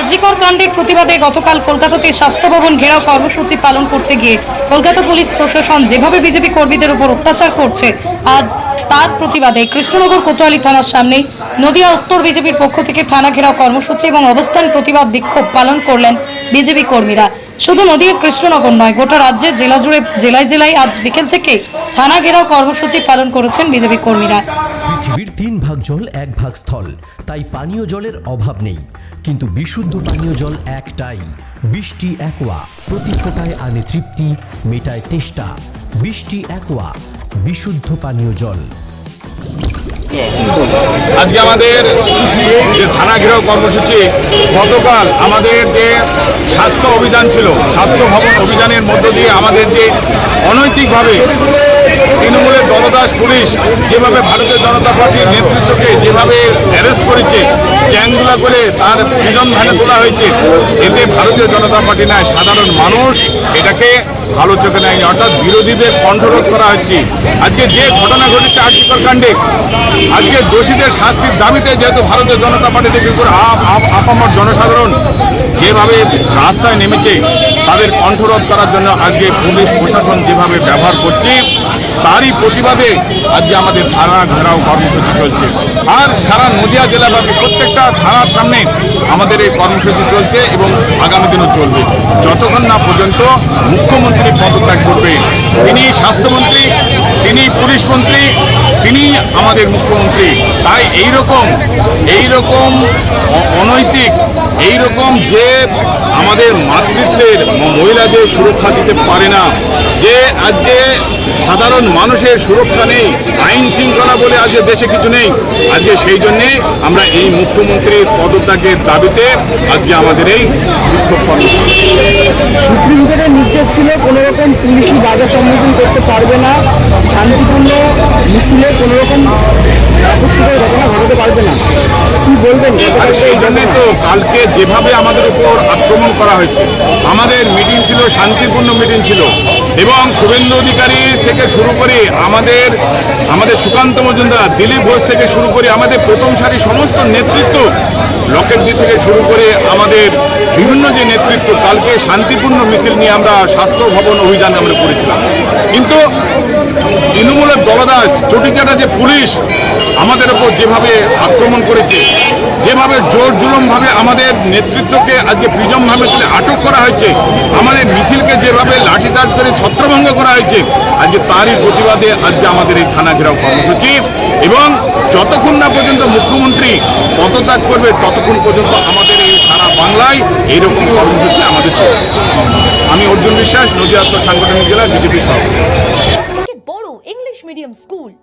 আরজিকর কাণ্ডের প্রতিবাদে গতকাল কলকাতাতে স্বাস্থ্য ভবন ঘেরাও কর্মসূচি পালন করতে গিয়ে কলকাতা পুলিশ প্রশাসন যেভাবে বিজেপি কর্মীদের উপর অত্যাচার করছে, আজ তার প্রতিবাদে কৃষ্ণনগর কোতোয়ালি থানার সামনে নদিয়া উত্তর বিজেপির পক্ষ থেকে থানা ঘেরাও কর্মসূচি এবং অবস্থান প্রতিবাদ বিক্ষোভ পালন করলেন বিজেপি কর্মীরা। শুধু নদীর কৃষ্ণনগর নয় গোটা রাজ্যে জেলা জুড়ে জেলায় জেলায় আজ বিকেল থেকে থানা ঘেরাও কর্মসূচি পালন করেছেন বিজেপি কর্মীরা। পৃথিবীর তিন ভাগ জল এক ভাগ স্থল। তাই পানীয় জলের অভাব নেই। কিন্তু বিশুদ্ধ পানীয় জল একটাই। বৃষ্টি একোয়া। প্রতি ফোটায় আনে তৃপ্তি মেটায় তেষ্টা। বৃষ্টি একোয়া। বিশুদ্ধ পানীয় জল। আজকে আমাদের যে থানা ঘেরাও কর্মসূচি গতকাল আমাদের যে স্বাস্থ্য অভিযান ছিল, স্বাস্থ্য ভবন অভিযানের মধ্য দিয়ে আমাদের যে অনৈতিকভাবে তৃণমূলের দলদাস পুলিশ যেভাবে ভারতীয় জনতা পার্টির নেতৃত্বকে যেভাবে অ্যারেস্ট করেছে, চ্যাংগুলা করে তার প্রিজন ভ্যানে তোলা হয়েছে, এতে ভারতীয় জনতা পার্টি নয়, সাধারণ মানুষ এটাকে ভালো চোখে নেয়নি। অর্থাৎ বিরোধীদের কণ্ঠরোধ করা হচ্ছে। আজকে যে ঘটনা ঘটেছে আর্টিকল কাণ্ডে, আজকে দোষীদের শাস্তির দাবিতে যেহেতু ভারতীয় জনতা পার্টি থেকে আপামর জনসাধারণ যেভাবে রাস্তায় নেমেছে তাদের কণ্ঠরোধ করার জন্য আজকে পুলিশ প্রশাসন যেভাবে ব্যবহার করছে, তারই প্রতিবাদে আজকে আমাদের থানা ঘেরাও কর্মসূচি চলছে। আর সারা নদিয়া জেলাব্যাপী প্রত্যেকটা থানার সামনে আমাদের এই কর্মসূচি চলছে এবং আগামী দিনও চলবে। যতক্ষণ না পর্যন্ত মুখ্যমন্ত্রী পদত্যাগ করবে, তিনি স্বাস্থ্যমন্ত্রী, তিনি পুলিশ মন্ত্রী তিনি আমাদের মুখ্যমন্ত্রী। তাই এই রকম এই রকম অনৈতিক এই রকম যে আমাদের মাতৃত্বের মহিলাদের সুরক্ষা দিতে পারে না, যে আজকে সাধারণ মানুষের সুরক্ষা নেই, আইন শৃঙ্খলা বলে আজকে দেশে কিছু নেই, আজকে সেই জন্যে আমরা এই মুখ্যমন্ত্রীর পদত্যাগের দাবিতে আজকে আমাদের এই বিক্ষোভ কর্মসূচি। সুপ্রিম কোর্টের নির্দেশ ছিল, কোনো রকম পুলিশি বাধা সম্মুখীন করতে পারবে না, শান্তিপূর্ণ মিছিলে কোনো রকম ঘটনা ঘটাতে পারবে না। কি বলবেন? সেই জন্যই তো কালকে যেভাবে আমাদের উপর আক্রমণ করা হয়েছে, আমাদের মিটিং ছিল, শান্তিপূর্ণ মিটিং ছিল, এবং শুভেন্দু অধিকারী থেকে শুরু করে আমাদের আমাদের সুকান্ত মজুমদার, দিলীপ ঘোষ থেকে শুরু করে আমাদের প্রথম সারি সমস্ত নেতৃত্ব লকেটজি থেকে শুরু করে আমাদের নেতৃত্ব কালকে শান্তিপূর্ণ মিছিল নিয়ে আমরা স্বাস্থ্য ভবন অভিযান আমরা করেছিলাম। কিন্তু তৃণমূলের দলদাস, চটিচাটা যে পুলিশ আমাদের ওপর যেভাবে আক্রমণ করেছে, যেভাবে জোর জুলুমভাবে আমাদের নেতৃত্বকে আজকে প্রিজমভাবে তুলে আটক করা হয়েছে, আমাদের মিছিলকে যেভাবে লাঠিচার্জ করে ছত্রভঙ্গ করা হয়েছে। আজকে তারই প্রতিবাদে আজকে আমাদের এই থানা ঘেরাও কর্মসূচি এবং যতক্ষণ না পর্যন্ত মুখ্যমন্ত্রী পদত্যাগ করবে, ততক্ষণ পর্যন্ত আমাদের এই সারা বাংলায় এইরকম কর্মসূচি আমাদের চলবে। আমি অর্জুন বিশ্বাস নদীয়াত্ম সাংগঠনিক জেলা বিজেপি সভাপতি। বড় English medium school